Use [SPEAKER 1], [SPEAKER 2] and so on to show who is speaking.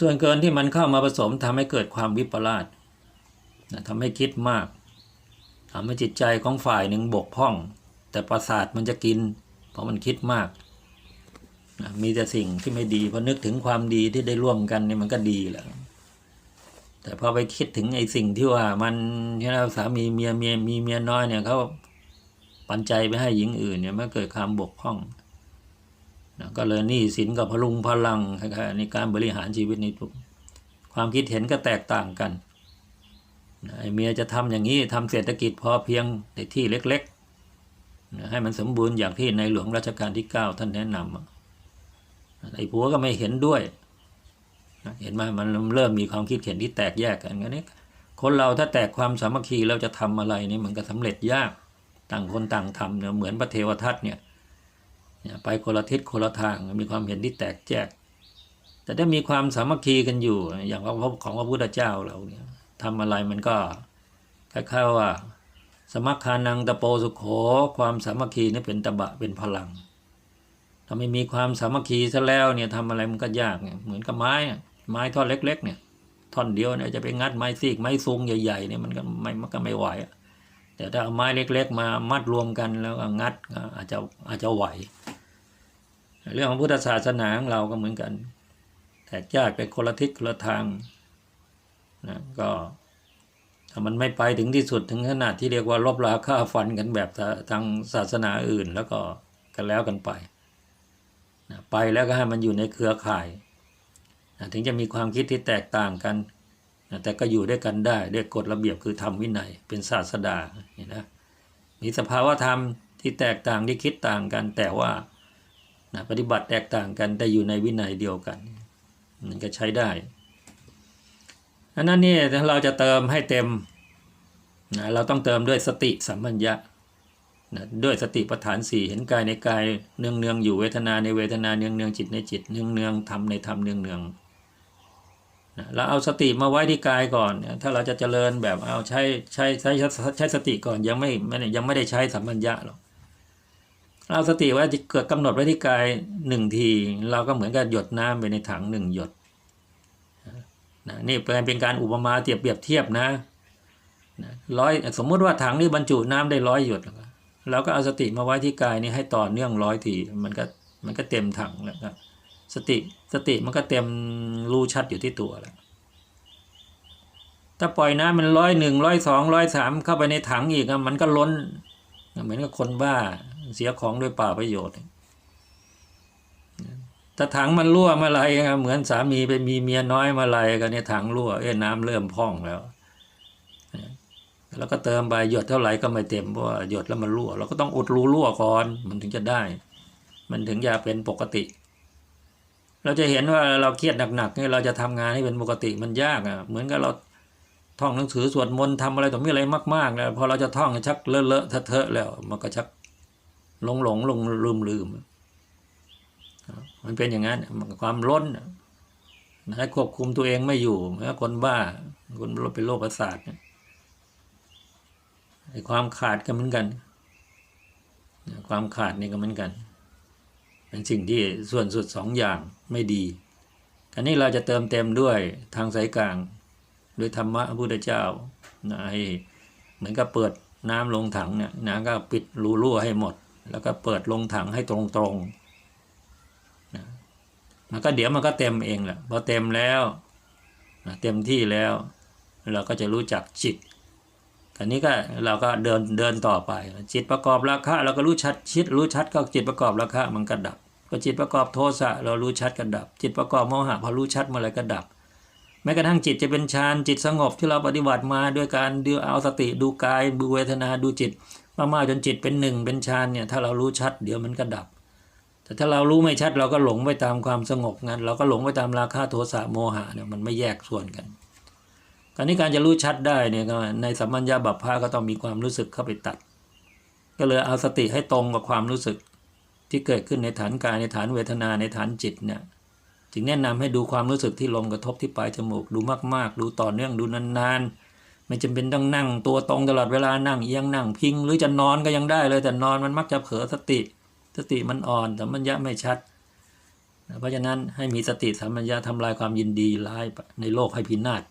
[SPEAKER 1] ส่วนเกินที่มันเข้ามาผสมทำให้เกิดความวิปลาสนะทำให้คิดมากทำให้จิตใจของฝ่ายหนึ่งบกพร่อง แต่ประสาทมันจะกิน เพราะมันคิดมากนะมีแต่สิ่งที่ไม่ดีพอนึกถึงความดีที่ได้ร่วมกันนี่มันก็ดีแหละแต่พอไปคิดถึงไอ้สิ่งที่ว่ามันที่เราสามีเมียเมียมีเมียน้อยเนี่ยเขาปันใจไปให้หญิงอื่นเนี่ยมันเกิดความบกพร่อง นะก็เลยหนี้สินกับพลุงพลังคล้ายๆในการบริหารชีวิตในทุกความคิดเห็นก็แตกต่างกันนะไอ้เมียจะทำอย่างนี้ทำเศรษฐกิจพอเพียงในที่เล็กๆนะให้มันสมบูรณ์อย่างที่ในหลวงรัชกาลที่ 9 ท่านแนะนำไอ้ผัวก็ไม่เห็นด้วยนะเห็นไหมมันเริ่มมีความคิดเห็นที่แตกแยกกันงั้นนี่คนเราถ้าแตกความสามัคคีเราจะทำอะไรนี่มันก็สำเร็จยากต่างคนต่างทำเนี่ยเหมือนพระเทวทัตเนี่ย เนี่ยไปคนละทิศคนละทางมีความเห็นที่แตกแยกแต่ถ้ามีความสามัคคีกันอยู่ อย่างว่าของพระพุทธเจ้าเราเนี่ยทำอะไรมันก็คล้ายๆว่า สมัคคานังตะโปสุโขความสามัคคีนี่เป็นตบะเป็นพลังถ้าไม่มีความสามัคคีซะแล้วเนี่ยทำอะไรมันก็ยากเนี่ยเหมือนกับไม้ไม้ท่อนเล็ก ๆ เนี่ยท่อนเดียวเนี่ยจะไปงัดไม้ซีกไม้ซุงใหญ่ๆเนี่ยมันก็ไม่มันก็ไม่ไหวแต่ถ้าเอาไม้เล็ก ๆ มามัดรวมกันแล้วก็งัดอาจจะอาจจะไหว เรื่องของพุทธศาสนาของเราก็เหมือนกัน แตกแยกไปคนละทิศคนละทางนะก็ถ้ามันไม่ไปถึงที่สุดถึงขนาดที่เรียกว่าลบราค่าฟันกันแบบทางศาสนาอื่นแล้วก็กันแล้วกันไปนะไปแล้วก็ให้มันอยู่ในเครือข่ายนะถึงจะมีความคิดที่แตกต่างกันนะแต่ก็อยู่ด้วยกันได้ด้วยกฎระเบียบคือธรรมวินัยเป็นศาสดาเห็นนะมีสภาวะธรรมที่แตกต่างที่คิดต่างกันแต่ว่า นะปฏิบัติแตกต่างกันแต่อยู่ในวินัยเดียวกันมันก็ใช้ได้อันนั้นนี่ถ้าเราจะเติมให้เต็มนะเราต้องเติมด้วยสติสัมปัญญะนะด้วยสติปัฏฐานสี่เห็นกายในกายเนืองเนืองอยู่เวทนาในเวทนาเนืองเนืองจิตในจิตเนืองเนืองธรรมในธรรมเนืองเนืองนะเราเอาสติมาไว้ที่กายก่อนถ้าเราจะเจริญแบบเอาใช้ใช้ใช้ใช้สติก่อนยังไม่ไม่ยังไม่ได้ใช้สัมปัญญะหรอก เอาสติไว้เกิดกำหนดไว้ที่กายหนึ่งที เราก็เหมือนกับหยดน้ำไปในถังหนึ่งหยดนะนี่เป็นการอุปมาเทียบเปรียบเทียบนะร้อยสมมุติว่าถังนี้บรรจุน้ำได้ร้อยหยดแล้วเราก็เอาสติมาไว้ที่กายนี้ให้ต่อเนื่องร้อยทีมันก็มันก็เต็มถังแล้วครับสติสติมันก็เต็มรู้ชัดอยู่ที่ตัวแล้วถ้าปล่อยน้ำมันร้อยหนึ่งร้อยสองร้อยสามเข้าไปในถังอีกมันก็ล้นเหมือนกับคนบ้า เสียของด้วยป่าประโยชน์ถ้าถังมันรั่วเมาอะไรเหมือนสามีไปมีเมียน้อยมาอะไรกันเนี่ยถังรั่วเอ้ยน้ำเริ่มพองแล้ว แล้วก็เติมไปหยดเท่าไหร่ก็ไม่เต็มเพราะว่าหยดแล้วมันรั่ว เราก็ต้องอุดรูรั่วก่อนมันถึงจะได้ มันถึงจะเป็นปกติ เราจะเห็นว่าเราเครียดหนักๆเนี่ยเราจะทำงานให้เป็นปกติมันยากอะ เหมือนกับเราท่องหนังสือสวดมนต์ทำอะไรต่อมีอะไรมากๆแล้วพอเราจะท่องชักเลอะเลอะเทอะเทอะแล้ว มันก็ชัก หลงหลงลงลืมลืมมันเป็นอย่างนั้นความล้นนะควบคุมตัวเองไม่อยู่เหมือคนบ้า คนเป็นโรคประสาทไอ้ความขาดก็เหมือนกันความขาดนี่ก็เหมือนกัน เป็นสิ่งที่ส่วนสุดสองอย่างไม่ดีอันนี้เราจะเติมเต็มด้วยทางสายกลางด้วยธรรมะพระพุทธเจ้านะให้เหมือนกับเปิดน้ำลงถังเนี่ยน้ำก็ปิดรูรั่วให้หมด แล้วก็เปิดลงถังให้ตรงๆนะมันก็เดี๋ยวมันก็เต็มเองแหละพอเต็มแล้วนะเต็มที่แล้ว เราก็จะรู้จักจิตอันนี้ก็เราก็เดินเดินต่อไป จิตประกอบราคะเราก็รู้ชัดชิดรู้ชัดก็จิตประกอบราคะมันก็ดับก็จิตประกอบโทสะเรารู้ชัดก็ดับ จิตประกอบโมหะพอรู้ชัดเมื่อไรก็ดับ แม้กระทั่งจิตจะเป็นฌานจิตสงบที่เราปฏิบัติมาด้วยการดูเอาสติดูกายดูเวทนาดูจิต มากๆจนจิตเป็นหนึ่งเป็นฌานเนี่ยถ้าเรารู้ชัดเดี๋ยวมันก็ดับ แต่ถ้าเรารู้ไม่ชัดเราก็หลงไปตามความสงบงั้น เราก็หลงไปตามราคะโทสะโมหะเนี่ยมันไม่แยกส่วนกันการนี้การจะรู้ชัดได้เนี่ยในสัมมัญญาบัพพาก็ต้องมีความรู้สึกเข้าไปตัด ก็เลยเอาสติให้ตรงกับความรู้สึกที่เกิดขึ้นในฐานกายในฐานเวทนาในฐานจิตเนี่ยจึงแนะนำให้ดูความรู้สึกที่ลมกระทบที่ปลายจมูก ดูมากๆ ดูต่อเนื่องดูนานๆ ไม่จำเป็นต้องนั่งตัวตรงตลอดเวลานั่งเอียงนั่งพิง หรือจะนอนก็ยังได้เลย แต่นอนมันมักจะเผลอสติ สติมันอ่อนแต่มันยะไม่ชัด เพราะฉะนั้นให้มีสติสัมปัญญะทำลายความยินดีร้ายในโลกให้พินาศ